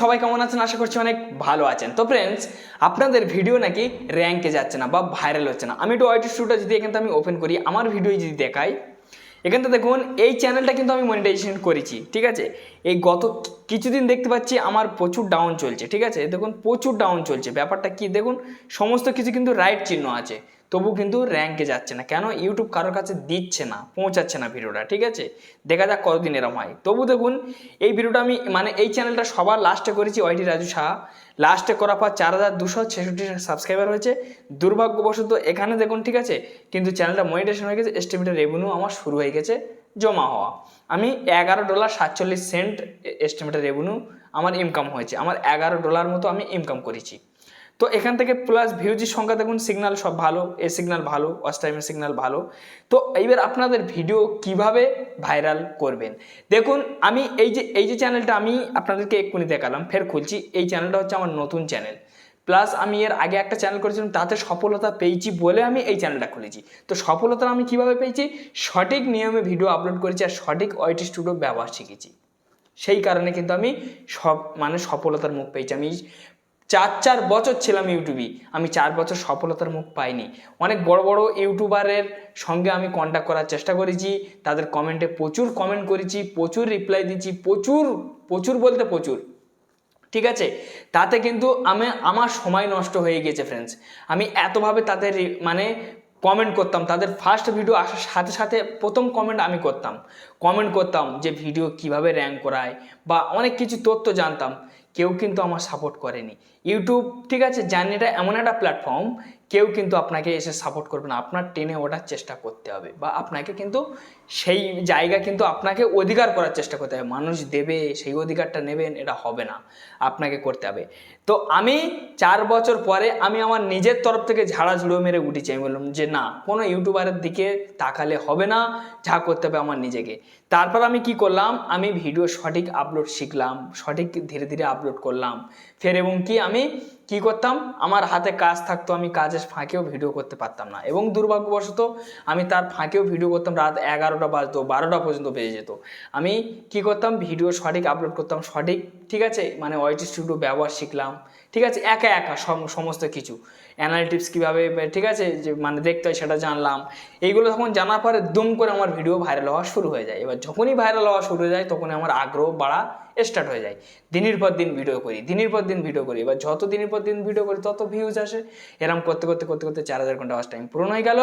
সবাই কেমন আছেন? আশা করছি অনেক ভালো আছেন। তো ফ্রেন্ডস আপনাদের ভিডিও নাকি র্যাঙ্কে যাচ্ছে না বা ভাইরাল হচ্ছে না। আমি একটু ওয়াইটি স্টুডিওটা যদি এখান আমি ওপেন করি, আমার ভিডিও যদি দেখাই, এখান থেকে দেখুন, এই চ্যানেলটা কিন্তু আমি মনিটাইজেশন করেছি, ঠিক আছে? এই গত কিছুদিন দেখতে পাচ্ছি আমার প্রচুর ডাউন চলছে, ঠিক আছে? দেখুন, প্রচুর ডাউন চলছে। ব্যাপারটা কি? দেখুন, সমস্ত কিছু কিন্তু রাইট চিহ্ন আছে। তবু কিন্তু র্যাঙ্কে যাচ্ছে না। কেন? ইউটিউব কারোর কাছে দিচ্ছে না, পৌঁছাচ্ছে না ভিডিওটা, ঠিক আছে? দেখা যাক কতদিন এরম হয়। তবু দেখুন, এই ভিডিওটা আমি মানে এই চ্যানেলটা সবার লাস্টে করেছি ওয়াইটি রাজু সাহা। লাস্টে করার পর চার হাজার দুশো ছেষট্টি সাবস্ক্রাইবার হয়েছে। দুর্ভাগ্যবশত এখানে দেখুন, ঠিক আছে? কিন্তু চ্যানেলটা মনিটেশন হয়ে গেছে এস্টিমেটেড রেভিনিউ আমার শুরু হয়ে গেছে, জমা হওয়া। আমি এগারো ডলার সাতচল্লিশ সেন্ট এস্টিমেটেড রেভিনিউ আমার ইনকাম হয়েছে। আমার এগারো ডলার মতো আমি ইনকাম করেছি। তো এখান থেকে প্লাস ভিউজির সংখ্যা, দেখুন সিগনাল সব ভালো এ সিগন্যাল ভালো ওয়াচ টাইমের সিগন্যাল ভালো। তো এইবার আপনাদের ভিডিও কীভাবে ভাইরাল করবেন? দেখুন, আমি এই যে এই যে চ্যানেলটা আমি আপনাদেরকে এক্ষুনি দেখালাম, ফের খুলছি। এই চ্যানেলটা হচ্ছে আমার নতুন চ্যানেল প্লাস আমি এর আগে একটা চ্যানেল করেছিলাম, তাতে সফলতা পেয়েছি বলে আমি এই চ্যানেলটা খুলেছি। তো সফলতা আমি কীভাবে পেয়েছি? সঠিক নিয়মে ভিডিও আপলোড করেছি আর সঠিক ওয়াইটি স্টুডিও ব্যবহার শিখেছি। সেই কারণে কিন্তু আমি সব মানে সফলতার মুখ পেয়েছি। আমি চার চার বছর ছিলাম ইউটিউবে। আমি চার বছর সফলতার মুখ পাইনি। অনেক বড় বড় ইউটিউবারের সঙ্গে আমি কন্ট্যাক্ট করার চেষ্টা করেছি। তাদের কমেন্টে প্রচুর কমেন্ট করেছি, প্রচুর রিপ্লাই দিচ্ছি প্রচুর প্রচুর বলতে প্রচুর। ঠিক আছে? তাতে কিন্তু আমি, আমার সময় নষ্ট হয়ে গেছে ফ্রেন্ডস আমি এতভাবে তাদের মানে কমেন্ট করতাম। তাদের ফার্স্ট ভিডিও আসার সাথে সাথে প্রথম কমেন্ট আমি করতাম। কমেন্ট করতাম যে ভিডিও কীভাবে র্যাঙ্ক করায় বা অনেক কিছু তথ্য জানতাম। কেউ কিন্তু আমার সাপোর্ট করেনি। ইউটিউব ঠিক আছে জার্নিটা এমন একটা প্ল্যাটফর্ম কেউ কিন্তু আপনাকে এসে সাপোর্ট করবে না। আপনার টেনে ওঠার চেষ্টা করতে হবে বা আপনাকে কিন্তু সেই জায়গা কিন্তু আপনাকে অধিকার করার চেষ্টা করতে হবে। মানুষ দেবে, সেই অধিকারটা নেবেন, এটা হবে না। আপনাকে করতে হবে। তো আমি চার বছর পরে আমি আমার নিজের তরফ থেকে ঝাড়া ঝুড়ো মেরে উঠেছি। আমি বললাম যে না, কোনো ইউটিউবারের দিকে তাকালে হবে না, যা করতে হবে আমার নিজেকে। তারপর আমি কি করলাম? আমি ভিডিও সঠিক আপলোড শিখলাম, সঠিক ধীরে ধীরে আপলোড করলাম। ফের এবং কি আমি কি করতাম? আমার হাতে কাজ থাকতো, আমি কাজের ফাঁকেও ভিডিও করতে পারতাম না। এবং দুর্ভাগ্যবশত আমি তার ফাঁকেও ভিডিও করতাম রাত এগারোটা বাজতো বারোটা পর্যন্ত বেজে যেত। আমি কি করতাম? ভিডিও সঠিক আপলোড করতাম, সঠিক, ঠিক আছে? মানে ওয়াইটি স্টুডিও ব্যবহার শিখলাম, ঠিক আছে? একা একা সমস্ত কিছু। অ্যানালিটিক্স কীভাবে ঠিক আছে? যে মানে দেখতে হয় সেটা জানলাম। এইগুলো তখন জানার পরে দুম করে আমার ভিডিও ভাইরাল হওয়া শুরু হয়ে যায়। এবার যখনই ভাইরাল হওয়া শুরু হয়ে যায়, তখনই আমার আগ্রহ বাড়া স্টার্ট হয়ে যায়। দিনের পর দিন ভিডিও করি, দিনের পর দিন ভিডিও করি। এবার যত দিনের পর দিন ভিডিও করি, তত ভিউজ আসে। এরম করতে করতে করতে করতে চার হাজার ঘণ্টা ওয়াচ টাইম পূরণ হয়ে গেল।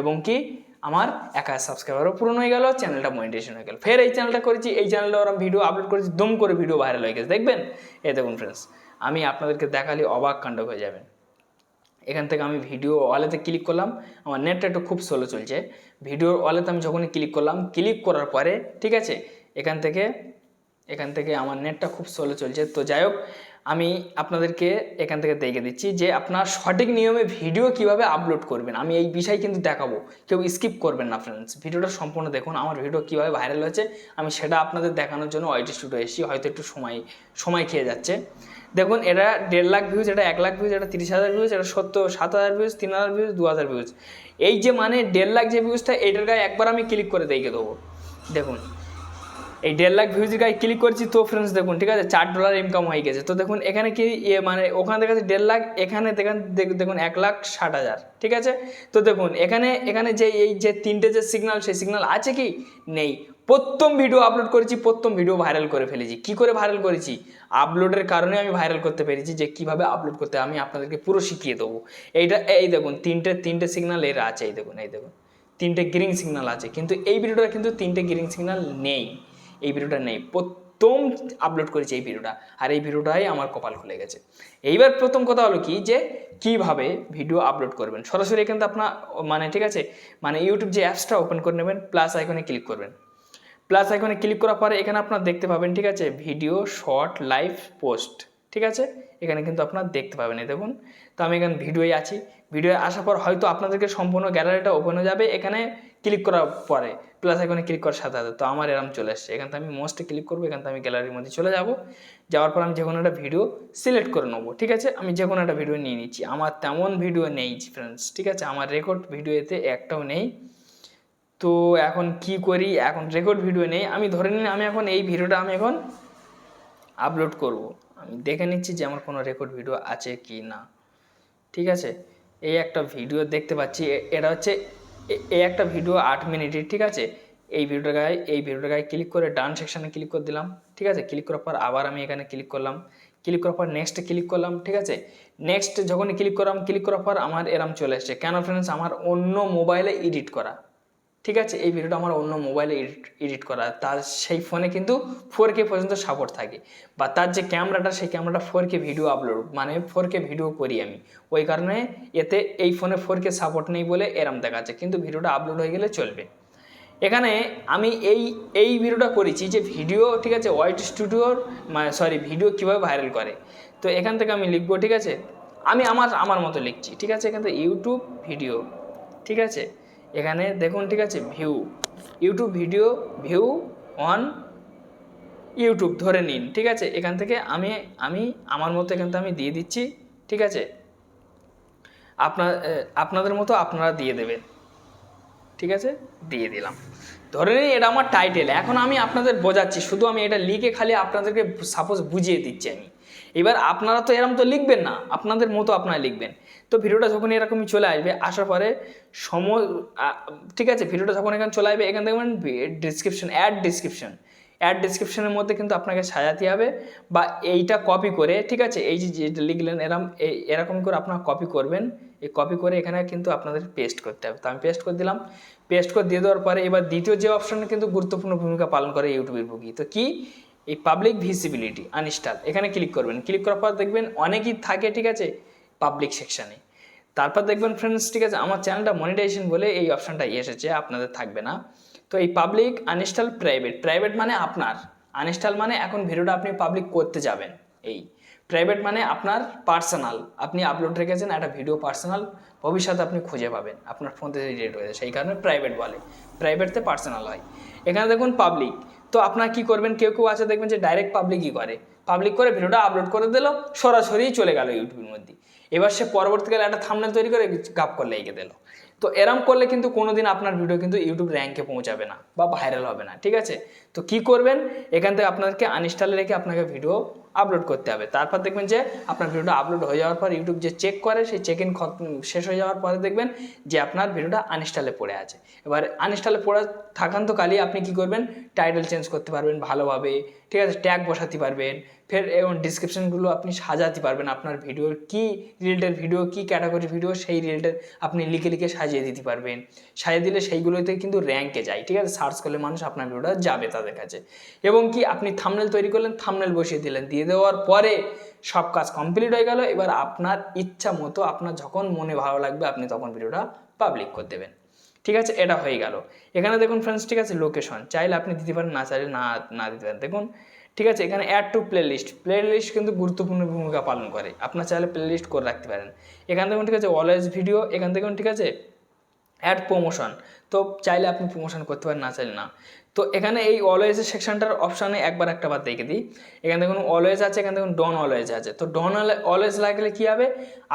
এবং কি? আমার এক সাবস্ক্রাইবারও পূরণ হয়ে গেল চ্যানেলটা মনিটেশন হয়ে গেল। ফের এই চ্যানেলটা করেছি, এই চ্যানেলে ওরা ভিডিও আপলোড করেছি, দুম করে ভিডিও ভাইরাল হয়ে গেছে, দেখবেন? এ দেখুন ফ্রেন্ডস আমি আপনাদেরকে দেখালে অবাক কাণ্ড হয়ে যাবেন। এখান থেকে আমি ভিডিও ওয়ালেতে ক্লিক করলাম, আমার নেটটা একটু খুব স্লো চলছে। ভিডিও ওয়ালেতে আমি যখনই ক্লিক করলাম ক্লিক করার পরে, ঠিক আছে? এখান থেকে এখান থেকে আমার নেটটা খুব স্লো চলছে। তো যাই হোক আমি আপনাদেরকে এখান থেকে দেখে দিচ্ছি যে আপনার সঠিক নিয়মে ভিডিও কীভাবে আপলোড করবেন। আমি এই বিষয় কিন্তু দেখাবো। কেউ স্কিপ করবেন না ফ্রেন্ডস ভিডিওটা সম্পূর্ণ দেখুন। আমার ভিডিও কীভাবে ভাইরাল হয়েছে, আমি সেটা আপনাদের দেখানোর জন্য ওয়াইটি স্টুডিও এসেছি। হয়তো একটু সময় সময় খেয়ে যাচ্ছে। দেখুন, এটা দেড় লাখ ভিউজ এটা এক লাখ ভিউজ এটা তিরিশ হাজার ভিউজ এটা সত্তর, সাত হাজার ভিউজ তিন হাজার ভিউজ দু হাজার ভিউজ এই যে মানে দেড় লাখ যে ভিউজটা এইটার গায়ে একবার আমি ক্লিক করে দেখে দেবো। দেখুন এই দেড় লাখ ভিউজের গায়ে ক্লিক করেছি, তো ফ্রেন্ডস দেখুন, ঠিক আছে? চার ডলার ইনকাম হয়ে গেছে। তো দেখুন, এখানে কি ইয়ে মানে ওখানে দেখা যাচ্ছে দেড় লাখ, এখানে দেখেন, দেখ- দেখুন, এক লাখ ষাট হাজার, ঠিক আছে? তো দেখুন, এখানে এখানে যে, এই যে তিনটে যে সিগনাল সেই সিগনাল আছে কি? নেই। প্রথম ভিডিও আপলোড করেছি, প্রথম ভিডিও ভাইরাল করে ফেলেছি। কি করে ভাইরাল করেছি? আপলোডের কারণে আমি ভাইরাল করতে পেরেছি যে, কীভাবে আপলোড করতে আমি আপনাদেরকে পুরো শিখিয়ে দেবো। এইটা, এই দেখুন, তিনটে তিনটে সিগনাল এর আছে, এই দেখুন এই দেখুন। তিনটে গ্রিন সিগনাল আছে, কিন্তু এই ভিডিওটা কিন্তু তিনটে গ্রিন সিগনাল নেই। এই ভিডিওটা নেই। প্রথম আপলোড করেছি এই ভিডিওটা। আর এই ভিডিওটাই আমার কপাল খুলে গেছে। এইবার প্রথম কথা হলো কি যে, কীভাবে ভিডিও আপলোড করবেন? সরাসরি এখান থেকে আপনার মানে ঠিক আছে? মানে ইউটিউব যে অ্যাপসটা ওপেন করে নেবেন প্লাস আইকনে ক্লিক করবেন। প্লাস আইকনে ক্লিক করার পরে এখানে আপনার দেখতে পাবেন, ঠিক আছে? ভিডিও শর্ট লাইভ পোস্ট ঠিক আছে? এখানে কিন্তু আপনার দেখতে পাবেন। এই দেখুন, তো আমি এখানে ভিডিওয়ে আছি। ভিডিও আসার পর হয়তো আপনাদেরকে সম্পূর্ণ গ্যালারিটা ওপেন হয়ে যাবে। এখানে ক্লিক করার পরে প্লাস এখানে ক্লিক করার সাথে সাথে তো আমার এরম চলে আসছে। এখান থেকে আমি মোস্টে ক্লিক করব, এখান থেকে আমি গ্যালারির মধ্যে চলে যাব। যাওয়ার পর আমি যে কোনো একটা ভিডিও সিলেক্ট করে নেব, ঠিক আছে? আমি যে কোনো একটা ভিডিও নিয়ে নিচ্ছি। আমার তেমন ভিডিও নেই ফ্রেন্ডস ঠিক আছে? আমার রেকর্ড ভিডিওতে একটাও নেই। তো এখন কি করি? এখন রেকর্ড ভিডিও নেই। আমি ধরে নিন, আমি এখন এই ভিডিওটা আমি এখন আপলোড করব। আমি দেখে নিচ্ছি যে আমার কোনো রেকর্ড ভিডিও আছে কি না। ঠিক আছে? এই একটা ভিডিও দেখতে পাচ্ছি। এটা হচ্ছে এই একটা ভিডিও আট মিনিটের ঠিক আছে? এই ভিডিওটা গায়ে, এই ভিডিওটা গায়ে ক্লিক করে ডান সেকশানে ক্লিক করে দিলাম। ঠিক আছে? ক্লিক করার পর আবার আমি এখানে ক্লিক করলাম। ক্লিক করার পর নেক্সটে ক্লিক করলাম। ঠিক আছে? নেক্সট যখনই ক্লিক করলাম ক্লিক করার পর আমার এরম চলে এসছে। কেন ফ্রেন্ডস আমার অন্য মোবাইলে এডিট করা। ঠিক আছে, এই ভিডিওটা আমার অন্য মোবাইলে এডিট করা। তার সেই ফোনে কিন্তু ফোর কে পর্যন্ত সাপোর্ট থাকে। বা তার যে ক্যামেরাটা সেই ক্যামেরাটা ফোর কে ভিডিও আপলোড মানে ফোর কে ভিডিও করি আমি। ওই কারণে এতে এই ফোনে ফোর কে সাপোর্ট নেই বলে এরম দেখাচ্ছে। কিন্তু ভিডিওটা আপলোড হয়ে গেলে চলবে। এখানে আমি এই এই ভিডিওটা করেছি যে ভিডিও ঠিক আছে ওয়াইট স্টুডিওর মানে সরি ভিডিও কীভাবে ভাইরাল করে। তো এখান থেকে আমি লিখব, ঠিক আছে? আমি আমার আমার মতো লিখছি, ঠিক আছে? এখান থেকে ইউটিউব ভিডিও ঠিক আছে? এখানে দেখুন, ঠিক আছে view YouTube video view on YouTube ধরে নিন, ঠিক আছে, এখান থেকে আমি আমি, আমার মতো এখান থেকে আমি দিয়ে দিচ্ছি, ঠিক আছে আপনার আপনাদের মতো আপনারা দিয়ে দেবেন, ঠিক আছে, দিয়ে দিলাম, ধরে নিন এটা আমার টাইটেল এখন আমি আপনাদের বোঝাচ্ছি, শুধু আমি এটা লিখে খালি আপনাদেরকে সাপোজ বুঝিয়ে দিচ্ছি আমি এবার আপনারা তো এরকম তো লিখবেন না, আপনাদের মতো আপনারা লিখবেন। তো ভিডিওটা যখন এরকমই চলে আসবে, আসার পরে সম ঠিক আছে, ভিডিওটা যখন এখানে চলে আসবে, এখান থেকে ডিসক্রিপশন অ্যাড ডিসক্রিপশন অ্যাড ডিসক্রিপশনের মধ্যে কিন্তু আপনাকে সাজাতে হবে বা এইটা কপি করে, ঠিক আছে, এই যে যেটা লিখলেন, এরম এরকম করে আপনারা কপি করবেন। এই কপি করে এখানে কিন্তু আপনাদের পেস্ট করতে হবে। তো আমি পেস্ট করে দিলাম। পেস্ট করে দিয়ে দেওয়ার পরে এবার দ্বিতীয় যে অপশানে কিন্তু গুরুত্বপূর্ণ ভূমিকা পালন করে ইউটিউবের বুকি তো কি? এই পাবলিক ভিজিবিলিটি আনইনস্টল এখানে ক্লিক করবেন। ক্লিক করার পর দেখবেন অনেকই থাকে, ঠিক আছে? পাবলিক সেকশানে তারপর দেখবেন ফ্রেন্ডস ঠিক আছে? আমার চ্যানেলটা মনিটাইজেশন বলে এই অপশানটা এসেছে, আপনাদের থাকবে না। তো এই পাবলিক আনইনস্টল প্রাইভেট প্রাইভেট মানে আপনার। আনইনস্টল মানে এখন ভিডিওটা আপনি পাবলিক করতে যাবেন, এই। প্রাইভেট মানে আপনার পার্সোনাল আপনি আপলোড রেখেছেন একটা ভিডিও পার্সোনাল ভবিষ্যতে আপনি খুঁজে পাবেন, আপনার ফোন থেকে রিলেট হয়ে যায় সেই কারণে প্রাইভেট বলে। প্রাইভেটতে পার্সোনাল হয়। এখানে দেখুন পাবলিক তো আপনারা কী করবেন? কেউ কেউ আছে, দেখবেন যে ডাইরেক্ট পাবলিকই করে। পাবলিক করে ভিডিওটা আপলোড করে দিল, সরাসরি চলে গেল ইউটিউবের মধ্যে এবার সে পরবর্তীকালে একটা থামনেল তৈরি করে গাপ করলে এগিয়ে দিল। তো এরম করলে কিন্তু কোনো দিন আপনার ভিডিও কিন্তু ইউটিউব র্যাঙ্কে পৌঁছাবে না বা ভাইরাল হবে না, ঠিক আছে? তো কি করবেন? এখান থেকে আপনাকে আনইনস্টলে রেখে আপনাকে ভিডিও আপলোড করতে হবে। তারপর দেখবেন যে আপনার ভিডিওটা আপলোড হয়ে যাওয়ার পর ইউটিউব যে চেক করে, সেই চেক ইন শেষ হয়ে যাওয়ার পরে দেখবেন যে আপনার ভিডিওটা আনইনস্টলে পড়ে আছে। এবার আনইনস্টলে পড়ে থাকান্তকালে আপনি কি করবেন? টাইটেল চেঞ্জ করতে পারবেন ভালোভাবে, ঠিক আছে? ট্যাগ বসাতে পারবেন। ফের এবং ডিসক্রিপশনগুলো আপনি সাজাতে পারবেন আপনার ভিডিওর কি রিলেটেড ভিডিও কি ক্যাটাগরি ভিডিও সেই রিলেটেড আপনি লিখে লিখে সাজিয়ে দিতে পারবেন। সাজিয়ে দিলে সেইগুলোতে কিন্তু র্যাঙ্কে যায়, ঠিক আছে? সার্চ করলে মানুষ আপনার ভিডিওটা যাবে তাদের কাছে। এবং কি আপনি থামনেল তৈরি করলেন থামনেল বসিয়ে দিলেন, দিয়ে দেওয়ার পরে সব কাজ কমপ্লিট হয়ে গেল। এবার আপনার ইচ্ছা মতো আপনার যখন মনে ভালো লাগবে, আপনি তখন ভিডিওটা পাবলিক করে দেবেন। ঠিক আছে? এটা হয়ে গেল। এখানে দেখুন ফ্রেন্ডস ঠিক আছে? লোকেশন চাইলে আপনি দিতে পারেন, না চাইলে না না দিতে পারেন। দেখুন, ঠিক আছে? এখানে add to playlist playlist কিন্তু গুরুত্বপূর্ণ ভূমিকা পালন করে। আপনার চাইলে প্লে লিস্ট করে রাখতে পারেন। এখান থেকে ঠিক আছে? অলওয়েজ ভিডিও এখান দেখুন, ঠিক আছে? অ্যাড প্রমোশন তো চাইলে আপনি প্রমোশন করতে পারেন, না চাইলে না। তো এখানে এই অলওয়েজের সেকশনটার অপশানে একবার একটা বার দেখে দিই। এখানে দেখুন অলওয়েজ আছে, এখানে দেখুন ডন অলওয়েজ আছে। তো ডন অলওয়েজ লাগলে কী হবে?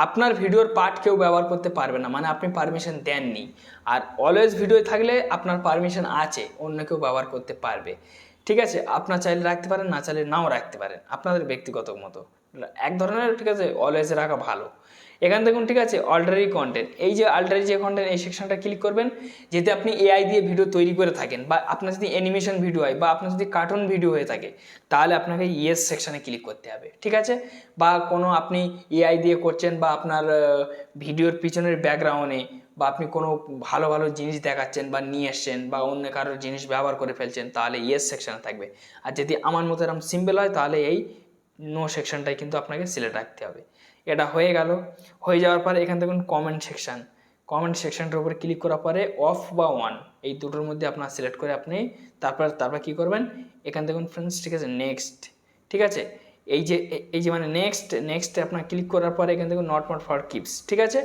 আপনার ভিডিওর পার্ট কেউ ব্যবহার করতে পারবে না মানে আপনি পারমিশন দেননি। আর অলওয়েজ ভিডিও থাকলে আপনার পারমিশন আছে, অন্য কেউ ব্যবহার করতে পারবে। ঠিক আছে, আপনার চাইলে রাখতে পারেন, না চাইলে নাও রাখতে পারেন, আপনাদের ব্যক্তিগত মতো। এক ধরনের, ঠিক আছে অলওয়েজ রাখা ভালো। এখান দেখুন, ঠিক আছে অল্টারি কন্টেন্ট এই যে অল্টারি যে কন্টেন্ট এই সেকশনটা ক্লিক করবেন, যেতে আপনি এআই দিয়ে ভিডিও তৈরি করে থাকেন, বা আপনার যদি অ্যানিমেশন ভিডিও হয়, বা আপনার যদি কার্টুন ভিডিও হয়ে থাকে, তাহলে আপনাকে ইয়েস সেকশনে ক্লিক করতে হবে, ঠিক আছে? বা কোনো আপনি এআই দিয়ে করছেন, বা আপনার ভিডিওর পিছনের ব্যাকগ্রাউন্ডে বা আপনি কোনো ভালো ভালো জিনিস দেখাচ্ছেন, বা নিয়ে এসছেন, বা অন্য কারোর জিনিস ব্যবহার করে ফেলছেন, তাহলে ইয়েস সেকশনে থাকবে। আর যদি আমার মতো এরকম সিম্পল হয়, তাহলে এই নো সেকশনটাই কিন্তু আপনাকে সিলেক্ট রাখতে হবে। এটা হয়ে গেল। হয়ে যাওয়ার পরে এখান থেকে কমেন্ট সেকশন কমেন্ট সেকশনটার উপরে ক্লিক করার পরে অফ বা ওয়ান এই দুটোর মধ্যে আপনার সিলেক্ট করে আপনি তারপর তারপর কী করবেন? এখান থেকে ফ্রেন্ডস ঠিক আছে নেক্সট ঠিক আছে? এই যে এই যে মানে নেক্সট নেক্সট আপনার ক্লিক করার পরে এখান থেকে নট নট ফর কিপস ঠিক আছে?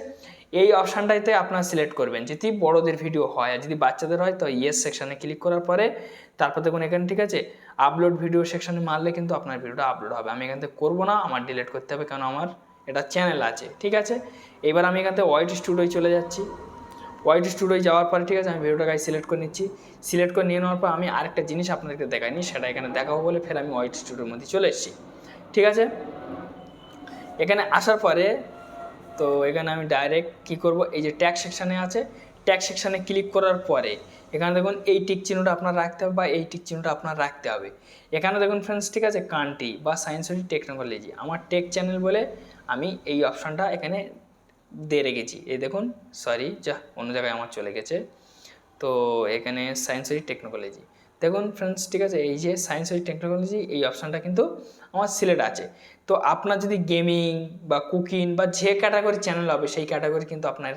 এই অপশানটাতে আপনারা সিলেক্ট করবেন। যদি বড়দের ভিডিও হয়, আর যদি বাচ্চাদের হয়, তো ইয়েস সেকশানে ক্লিক করার পরে তারপর দেখুন এখানে ঠিক আছে আপলোড ভিডিও সেকশানে মারলে কিন্তু আপনার ভিডিওটা আপলোড হবে। আমি এখান থেকে করব না, আমার ডিলিট করতে হবে, কারণ আমার এটা চ্যানেল আছে, ঠিক আছে? এবার আমি এখান থেকে ওয়াইট স্টুডিওয় চলে যাচ্ছি। ওয়াইট স্টুডিওয় যাওয়ার পরে ঠিক আছে, আমি ভিডিওটা গায়ে সিলেক্ট করে নিচ্ছি। সিলেক্ট করে নিয়ে নেওয়ার পর আমি আরেকটা জিনিস আপনাদেরকে দেখাইনি সেটা এখানে দেখাবো বলে ফের আমি ওয়াইট স্টুডিওর মধ্যে চলে এসেছি, ঠিক আছে? এখানে আসার পরে তো এখানে আমি ডাইরেক্ট কি করব? এই যে ট্যাগ সেকশানে আছে ট্যাগ সেকশানে ক্লিক করার পরে এখানে দেখুন এই টিক চিহ্নটা আপনার রাখতে হবে বা এই টিক চিহ্নটা আপনার রাখতে হবে। এখানে দেখুন ফ্রেন্ডস ঠিক আছে? কান্ট্রি বা সায়েন্স টেকনোলজি আমার টেক চ্যানেল বলে আমি এই অপশানটা এখানে দিয়ে রেখেছি। এই দেখুন সরি যা অন্য জায়গায় আমার চলে গেছে। তো এখানে সায়েন্স টেকনোলজি দেখুন ফ্রেন্ডস ঠিক আছে, এই যে সায়েন্স টেকনোলজি এই অপশানটা কিন্তু আমার সিলেক্ট আছে। তো আপনার যদি গেমিং বা কুকিং বা যে ক্যাটাগরি চ্যানেল হবে, সেই ক্যাটাগরি কিন্তু আপনার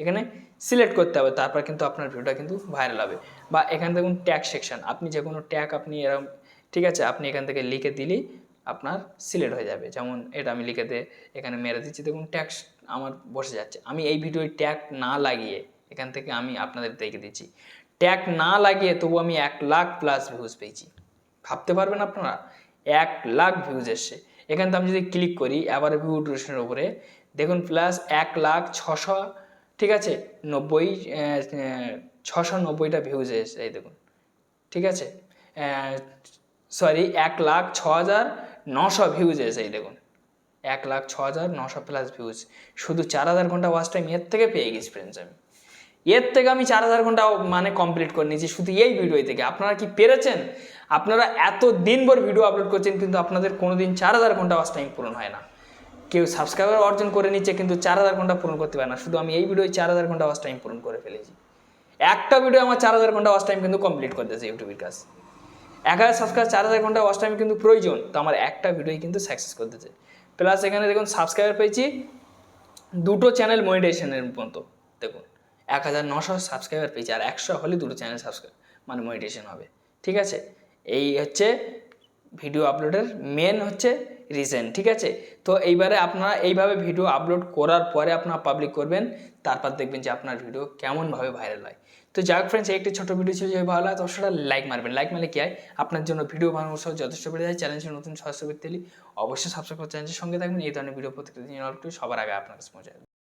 এখানে- সিলেক্ট করতে হবে। তারপর কিন্তু আপনার ভিডিওটা কিন্তু ভাইরাল হবে। বা এখানে দেখুন ট্যাগ সেকশন আপনি যে কোনো ট্যাগ আপনি এরকম ঠিক আছে, আপনি এখান থেকে লিখে দিলেই আপনার সিলেক্ট হয়ে যাবে। যেমন এটা আমি লিখে দিয়ে এখানে মেরে দিচ্ছি, দেখুন ট্যাগ আমার বসে যাচ্ছে। আমি এই ভিডিওয় ট্যাগ না লাগিয়ে এখান থেকে আমি আপনাদের দেখে দিচ্ছি। ট্যাগ না লাগিয়ে তবু আমি এক লাখ প্লাস ভিউজ পেয়েছি। ভাবতে পারবেন আপনারা? এক লাখ ভিউজ এসছে। এখান আমি যদি ক্লিক করি আবার ভিউ ডিউরেশনের উপরে, দেখুন প্লাস এক লাখ ছশো, ঠিক আছে? নব্বই ছশো নব্বইটা ভিউজ এসছে, এই দেখুন। ঠিক আছে? সরি এক লাখ ছ হাজার নশো ভিউজ এসে এই দেখুন। এক লাখ ছ হাজার নশো প্লাস ভিউজ শুধু চার হাজার ঘণ্টা ওয়াচ টাইম এর থেকে পেয়ে গেছি ফ্রেন্ডস আমি। এর থেকে আমি চার হাজার ঘণ্টা মানে কমপ্লিট করে নিয়েছি শুধু এই ভিডিও থেকে। আপনারা কি পেরেছেন? আপনারা এত দিনভর ভিডিও আপলোড করছেন, কিন্তু আপনাদের কোনো দিন চার হাজার ঘণ্টা ওয়াচ টাইম পূরণ হয় না। কেউ সাবস্ক্রাইবার অর্জন করে নিচ্ছে, কিন্তু চার হাজার ঘণ্টা পূরণ করতে পারে না। শুধু আমি এই ভিডিওয় চার হাজার ঘণ্টা ওয়াচ টাইম পূরণ করে ফেলেছি। একটা ভিডিও আমার চার হাজার ঘণ্টা ওয়াচ টাইম কিন্তু কমপ্লিট করতেছে ইউটিউবের কাজ। এক হাজার সাবস্ক্রাইব চার হাজার ঘণ্টা ওয়াচ টাইম কিন্তু প্রয়োজন, তো আমার একটা ভিডিওই কিন্তু সাকসেস করতেছে প্লাস এখানে দেখুন সাবস্ক্রাইবার পেয়েছি দুটো চ্যানেল মনিটাইজেশনের মতো দেখুন এক হাজার নশো সাবস্ক্রাইবার পেয়েছি আর একশো হলে দুটো চ্যানেল সাবস্ক্রাইব মানে মনিটাইজেশন হবে। ঠিক আছে? এই হচ্ছে ভিডিও আপলোডের মেন হচ্ছে রিজন ঠিক আছে? তো এইবারে আপনারা এইভাবে ভিডিও আপলোড করার পরে আপনারা পাবলিক করবেন, তারপর দেখবেন যে আপনার ভিডিও কেমনভাবে ভাইরাল হয়। তো যাক ফ্রেন্ডস একটি ছোটো ভিডিও ছিল যদি ভালো হয় তো সেটা লাইক মারবেন। লাইক মারলে কি হয়? আপনার জন্য ভিডিও বানানোর সহ যথেষ্ট বেড়ে যায়। চ্যালেঞ্জের নতুন সদস্য ব্যক্তি অবশ্যই সাবস্ক্রাইব করে চ্যানেলের সঙ্গে থাকবেন। এই ধরনের ভিডিও প্রত্যেকটা দিন সবার আগে আপনার কাছে পৌঁছে যাবে